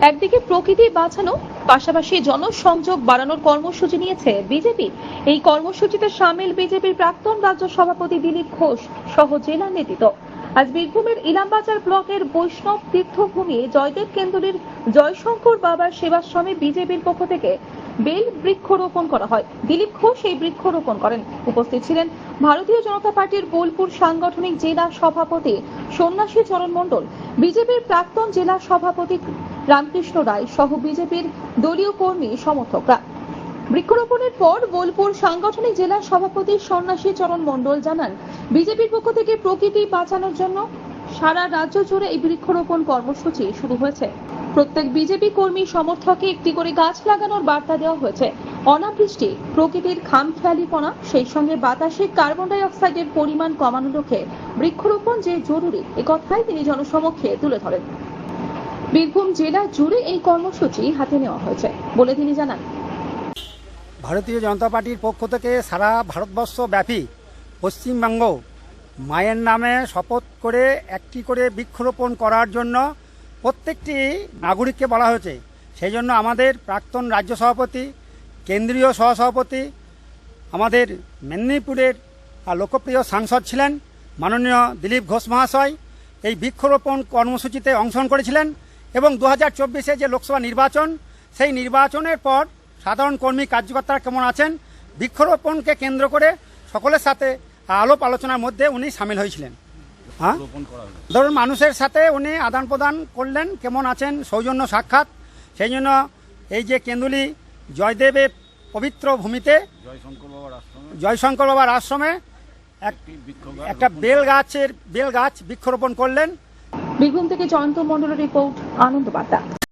একদিকে প্রকৃতি বাঁচানো, পাশাপাশি জনসংযোগ বাড়ানোর কর্মসূচি নিয়েছে বিজেপি। এই কর্মসূচিতে সামিল বিজেপির প্রাক্তন রাজ্য সভাপতি দিলীপ ঘোষ সহ জেলা নেতৃত্ব। আজ বীরভূমের ইলামবাজার ব্লকের বৈষ্ণব তীর্থভূমি জয়দেব কেন্দ্রের জয়শঙ্কর বাবার সেবাশ্রমে বিজেপির পক্ষ থেকে বেল বৃক্ষরোপণ করা হয়। দিলীপ ঘোষ এই বৃক্ষরোপণ করেন। উপস্থিত ছিলেন ভারতীয় জনতা পার্টির বোলপুর সাংগঠনিক জেলা সভাপতি সন্ন্যাসী চরণ মণ্ডল। বিজেপির প্রাক্তন জেলা সভাপতি রামকৃষ্ণ রায় সহ বিজেপির দলীয় কর্মী সমর্থকরা। বৃক্ষরোপণের পর বোলপুর সাংগঠনিক জেলা সভাপতি সন্ন্যাসী চরণ মণ্ডল জানান, বিজেপির পক্ষ থেকে প্রকৃতি বাঁচানোর জন্য সারা রাজ্য জুড়ে এই বৃক্ষরোপণ কর্মসূচি শুরু হয়েছে। প্রত্যেক বিজেপি কর্মী সমর্থকে একটি করে গাছ লাগানোর বার্তা দেওয়া হয়েছে। অনাবৃষ্টি, প্রকৃতির খামখেয়ালিপনা, সেই সঙ্গে বাতাসে কার্বন ডাই অক্সাইডের পরিমাণ কমানোর লক্ষ্যে বৃক্ষরোপণ যে জরুরি একথাই তিনি জনসমক্ষে তুলে ধরেন। বীরভূম জেলা জুড়ে এই কর্মসূচি হাতে নেওয়া হয়েছে বলে তিনি জানান। ভারতীয় জনতা পার্টির পক্ষ থেকে সারা ভারতবর্ষ ব্যাপী পশ্চিমবঙ্গ মায়ের নামে শপথ করে একটি করে বৃক্ষরোপণ করার জন্য প্রত্যেকটি নাগরিককে বলা হয়েছে। সেই জন্য আমাদের প্রাক্তন রাজ্য সভাপতি কেন্দ্রীয় সহসভাপতি আমাদের মেদিনীপুরের লোকপ্রিয় সাংসদ ছিলেন মাননীয় দিলীপ ঘোষ মহাশয়। এই বৃক্ষরোপণ কর্মসূচিতে অংশগ্রহণ করেছিলেন এবং দু হাজার চব্বিশে যে লোকসভা নির্বাচন সেই নির্বাচনের পর সাধারণ কর্মী কার্যকর্তারা কেমন আছেন বৃক্ষরোপণকে কেন্দ্র করে সকলের সাথে আলোপ আলোচনার মধ্যে উনি সামিল হয়েছিলেন। হ্যাঁ? ধরুন মানুষের সাথে উনি আদান প্রদান করলেন কেমন আছেন সৌজন্য সাক্ষাৎ। সেই জন্য এই যে কেন্দুলি জয়দেবের পবিত্র ভূমিতে জয়শঙ্কর বাবার আশ্রমে একটা বেল গাছের বেল গাছ বৃক্ষরোপণ করলেন। বীরভূম থেকে জয়ন্ত মন্ডলের রিপোর্ট, আনন্দ বার্তা।